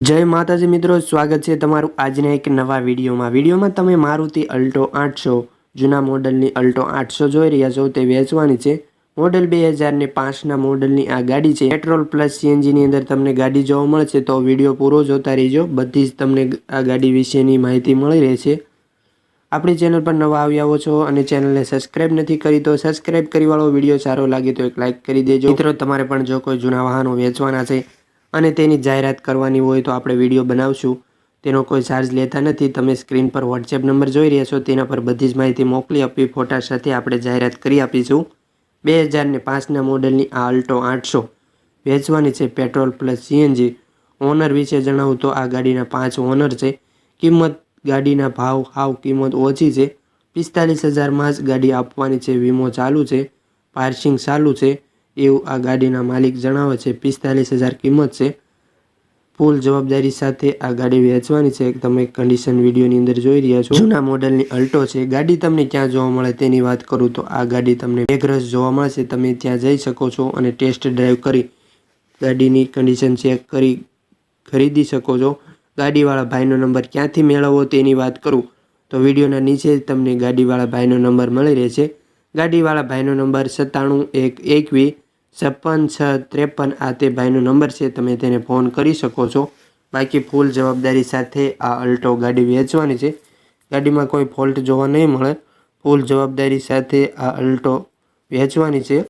જય માતાજી મિત્રો, સ્વાગત છે તમારું આજના એક નવા વિડીયોમાં. વિડીયોમાં તમે મારુતિ અલ્ટો આઠસો, જૂના મોડલની અલ્ટો આઠસો જોઈ રહ્યા છો, તે વેચવાની છે. મોડલ બે હજારને પાંચના મોડલની આ ગાડી છે. પેટ્રોલ પ્લસ સીએનજીની અંદર તમને ગાડી જોવા મળશે, તો વીડિયો પૂરો જોતા રહીજો. બધી જ તમને આ ગાડી વિશેની માહિતી મળી રહેશે. આપણી ચેનલ પર નવા આવ્યા હો છો અને ચેનલને સબસ્ક્રાઇબ નથી કરી, તો સબસ્ક્રાઇબ કરીવાળો વીડિયો સારો લાગે તો એક લાઇક કરી દેજો. મિત્રો, તમારે પણ જો કોઈ જૂના વાહનો વેચવાના છે અને તેની જાહેરાત કરવાની હોય તો આપણે વીડિયો બનાવશું. તેનો કોઈ ચાર્જ લેતા નથી. તમે સ્ક્રીન પર વોટ્સએપ નંબર જોઈ રહ્યા છો. તેના પર બધી જ માહિતી મોકલી આપી. ફોટા સાથે આપણે જાહેરાત કરી આપીશું. બે હજારને પાંચના મોડલની આ અલ્ટો આઠસો વેચવાની છે પેટ્રોલ પ્લસ સીએનજી. ઓનર વિશે જણાવું તો આ ગાડીના પાંચ ઓનર છે. કિંમત, ગાડીના ભાવ, હાવ કિંમત ઓછી છે. પિસ્તાલીસ હજારમાં જ ગાડી આપવાની છે. વીમો ચાલુ છે. પાર્સિંગ ચાલુ છે. એવું આ ગાડીના માલિક જણાવે છે. પિસ્તાલીસ હજાર કિંમત છે. ફૂલ જવાબદારી સાથે આ ગાડી વેચવાની છે. તમે કન્ડિશન વિડીયોની અંદર જોઈ રહ્યા છો. જૂના મોડલની અલ્ટો છે. ગાડી તમને ક્યાં જોવા મળે તેની વાત કરું તો આ ગાડી તમને મેઘરસ જોવા મળશે. તમે ત્યાં જઈ શકો છો અને ટેસ્ટ ડ્રાઈવ કરી ગાડીની કન્ડિશન ચેક કરી ખરીદી શકો છો. ગાડીવાળા ભાઈનો નંબર ક્યાંથી મેળવવો તેની વાત કરું તો વિડીયોના નીચે તમને ગાડીવાળા ભાઈનો નંબર મળી રહેશે. ગાડીવાળા ભાઈનો નંબર સત્તાણું એક એકવીસ છપ્પન, છ, ત્રેપન આ તે ભાઈનો નંબર છે. તમે તેને ફોન કરી શકો છો. બાકી ફૂલ જવાબદારી સાથે આ અલ્ટો ગાડી વેચવાની છે. ગાડીમાં કોઈ ફોલ્ટ જોવા નહીં મળે. ફૂલ જવાબદારી સાથે આ અલ્ટો વેચવાની છે.